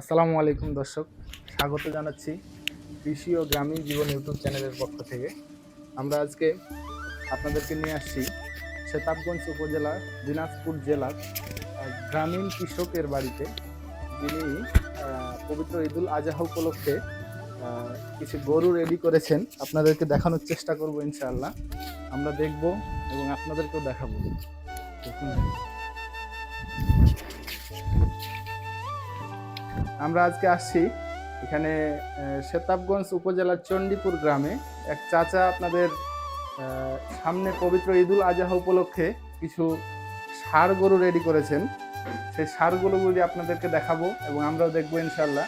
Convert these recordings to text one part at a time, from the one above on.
আসসালামু আলাইকুম দর্শক, স্বাগত জানাচ্ছি কৃষি ও গ্রামীণ জীবন ইউটিউব চ্যানেলের পক্ষ থেকে। আমরা আজকে আপনাদেরকে নিয়ে আসছি সেতাবগঞ্জ উপজেলা দিনাজপুর জেলার গ্রামীণ কৃষকের বাড়িতে, যিনি পবিত্র ঈদুল আজহা উপলক্ষে কিছু গরু রেডি করেছেন। আপনাদেরকে দেখানোর চেষ্টা করব ইনশাআল্লাহ। আমরা দেখব এবং আপনাদেরকেও দেখাবো। দেখুন। আমরা আজকে আসছি এখানে আহ, সেতাবগঞ্জ উপজেলার চণ্ডীপুর গ্রামে। এক চাচা আপনাদের সামনে পবিত্র ঈদুল আজহা উপলক্ষে কিছু ষাড় গরু রেডি করেছেন। সেই ষাড় গরুগুলি আপনাদেরকে দেখাবো এবং আমরাও দেখব ইনশাল্লাহ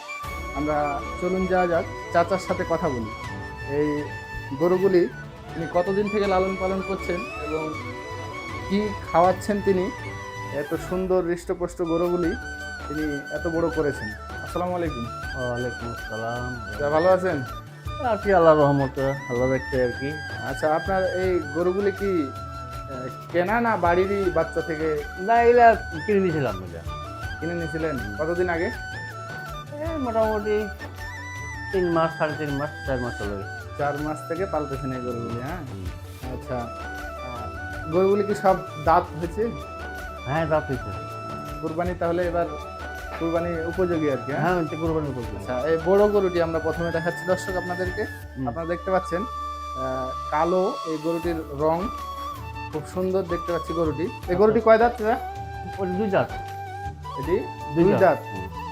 আমরা চলুন যাওয়া যাক চাচার সাথে কথা বলি। এই গরুগুলি তিনি কতদিন থেকে লালন পালন করছেন এবং কি খাওয়াচ্ছেন তিনি? এত সুন্দর হৃষ্টপুষ্ট গরুগুলি। তিনি এত বড় করেছেন। আসসালামু আলাইকুম। ওয়ালাইকুম আসসালাম। যা ভালো আছেন? আর কি আল্লাহ রহমতে আল্লাহ দেখতে আর কি। আচ্ছা আপনার এই গরুগুলি কি কেনা না বাড়িরই বাচ্চা থেকে? না এগুলা কিনে নিয়েছিলাম এটা কিনে নিয়েছিলেন? কতদিন আগে? মোটামুটি তিন মাস সাড়ে তিন মাস চার মাস চলে চার মাস থেকে পালতেছেন এই গরুগুলি হ্যাঁ? আচ্ছা গরুগুলি কি সব দাঁত হয়েছে? হ্যাঁ দাঁত হয়েছে। কুরবানি তাহলে এবার কুরবানি উপযোগী আর কি হ্যাঁ? হ্যাঁ কোরবানি আচ্ছা এই বড় গরুটি আমরা প্রথমে দেখাচ্ছি দর্শক আপনাদেরকে। আপনারা দেখতে পাচ্ছেন কালো এই গরুটির রং খুব সুন্দর দেখতে পাচ্ছি গরুটি। এই গরুটি কয় দাঁত দুই দাঁত এটি দুই দাঁত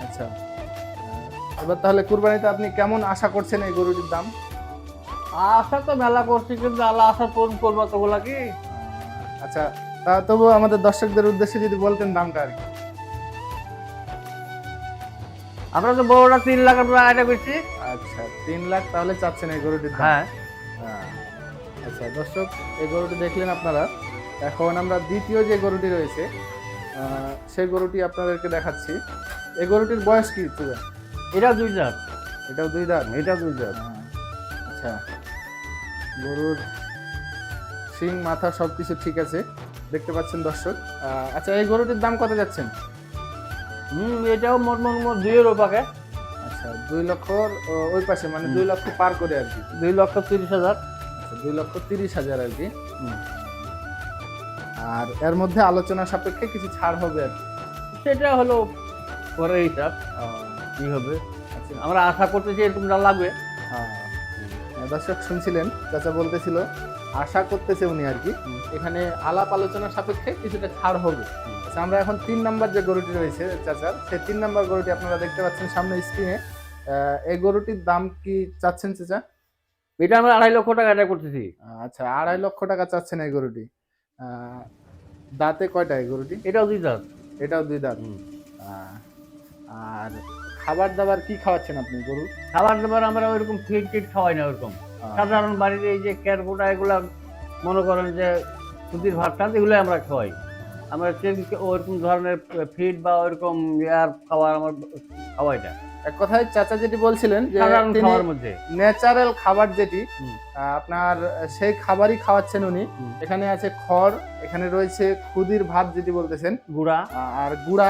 আচ্ছা। এবার তাহলে কুরবানিতে আপনি কেমন আশা করছেন এই গরুটির দাম? আশা তো মেলা করছি কিন্তু আল্লাহ আশা পূরণ করব তোগুলা কি? আচ্ছা তা তবু আমাদের দর্শকদের উদ্দেশ্যে যদি বলতেন দামটা আর কি। আমরা তো বড়টা তিন লাখ টাকা আয়টা করছি। আচ্ছা তিন লাখ তাহলে চাচ্ছেন এই গরুটির দাম? হ্যাঁ। হ্যাঁ। আচ্ছা দর্শক এই গরুটি দেখলেন আপনারা। এখন আমরা দ্বিতীয় যে গরুটি রয়েছে সেই গরুটি আপনাদেরকে দেখাচ্ছি। এই গরুটির বয়স কি এটা দুই দাঁত এটাও দুই দাঁত এটা দুই দাঁত আচ্ছা গরুর শিং মাথা সব কিছু ঠিক আছে। দেখতে পাচ্ছেন দর্শক। আচ্ছা এই গরুটির দাম কত যাচ্ছেন? হুম এটাও মোট মোট মোট দুইয়ের ওপাকে। আচ্ছা দুই লক্ষর ওই পাশে মানে দুই লক্ষ পার করে আর কি। দুই লক্ষ তিরিশ হাজার। আচ্ছা দুই লক্ষ তিরিশ হাজার আর কি। হুম। আর এর মধ্যে আলোচনা সাপেক্ষে কিছু ছাড় হবে আর কি। সেটা হলো পরে হিসাব কি হবে। আচ্ছা আমরা আশা করতেছি এরকম যা লাগবে। আহ, দর্শক শুনছিলেন চাচা বলতেছিল আশা করতেছে উনি আর কি এখানে আলাপ আলোচনার সাপেক্ষে কিছুটা ছাড় হবে। আচ্ছা আমরা এখন তিন নাম্বার যে গরুটি রয়েছে চাচার সেই তিন নাম্বার গরুটি আপনারা দেখতে পাচ্ছেন সামনে স্ক্রিনে এই গরুটির দাম কি চাচ্ছেন চাচা? এটা আমরা আড়াই লক্ষ টাকা এটা করতেছি। আচ্ছা আড়াই লক্ষ টাকা চাচ্ছেন এই গরুটি। দাঁতে কয়টা এই গরুটি? এটাও দুই দাঁত। এটাও দুই দাঁত। আর খাবার দাবার কি খাওয়াচ্ছেন আপনি গরু? খাবার দাবার আমরা ওইরকম ফিট টিট খাওয়াই না ওরকম সাধারণ বাড়িতে এই যে ক্যারকোটা এগুলা মনে করেন যে সুতির ভাত টাত এগুলো আমরা খাওয়াই। আমরা ওরকম ধরনের ফিট বা ওইরকম ইয়ার খাবার আমার খাওয়াই না। এক কথায় চাচা যেটি বলছিলেন যে খাওয়ার মধ্যে। ন্যাচারাল খাবার যেটি আপনার সেই খাবারই খাওয়াচ্ছেন উনি। এখানে আছে খড় এখানে রয়েছে খুদির ভাত যেটি বলতেছেন। গুড়া। আর গুড়া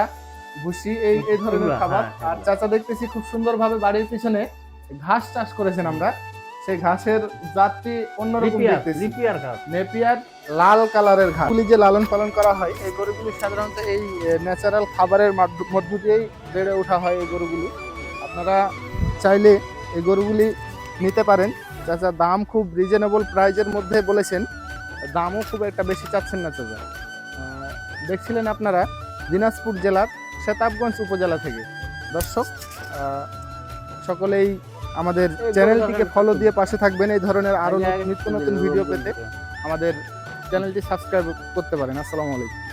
ভুসি এই এই ধরনের খাবার। হ্যাঁ, আর এগুলা। চাচা দেখতেছি খুব সুন্দরভাবে বাড়ির পিছনে ঘাস চাষ করেছেন আমরা। সেই ঘাসের জাতটি অন্যরকম দেখতেছি। নেপিয়ার লাল কালারের ঘাস। এগুলি যে লালন পালন করা হয় এই গরুগুলি সাধারণত এই ন্যাচারাল খাবারের মধ্য দিয়েই বেড়ে ওঠা হয় এই গরুগুলি। আপনারা চাইলে এই গরুগুলি নিতে পারেন। চাচা দাম খুব রিজনেবল প্রাইজের মধ্যে বলেছেন। দামও খুব একটা বেশি চাচ্ছেন না চাচা। দেখছিলেন আপনারা দিনাজপুর জেলার সেতাবগঞ্জ উপজেলা থেকে। দর্শক সকলেই আমাদের চ্যানেলটিকে ফলো দিয়ে পাশে থাকবেন। এই ধরনের আরও আগে- আগে নিত্য নতুন ভিডিও পেতে আমাদের চ্যানেলটি সাবস্ক্রাইব করতে পারেন। আসসালামু আলাইকুম।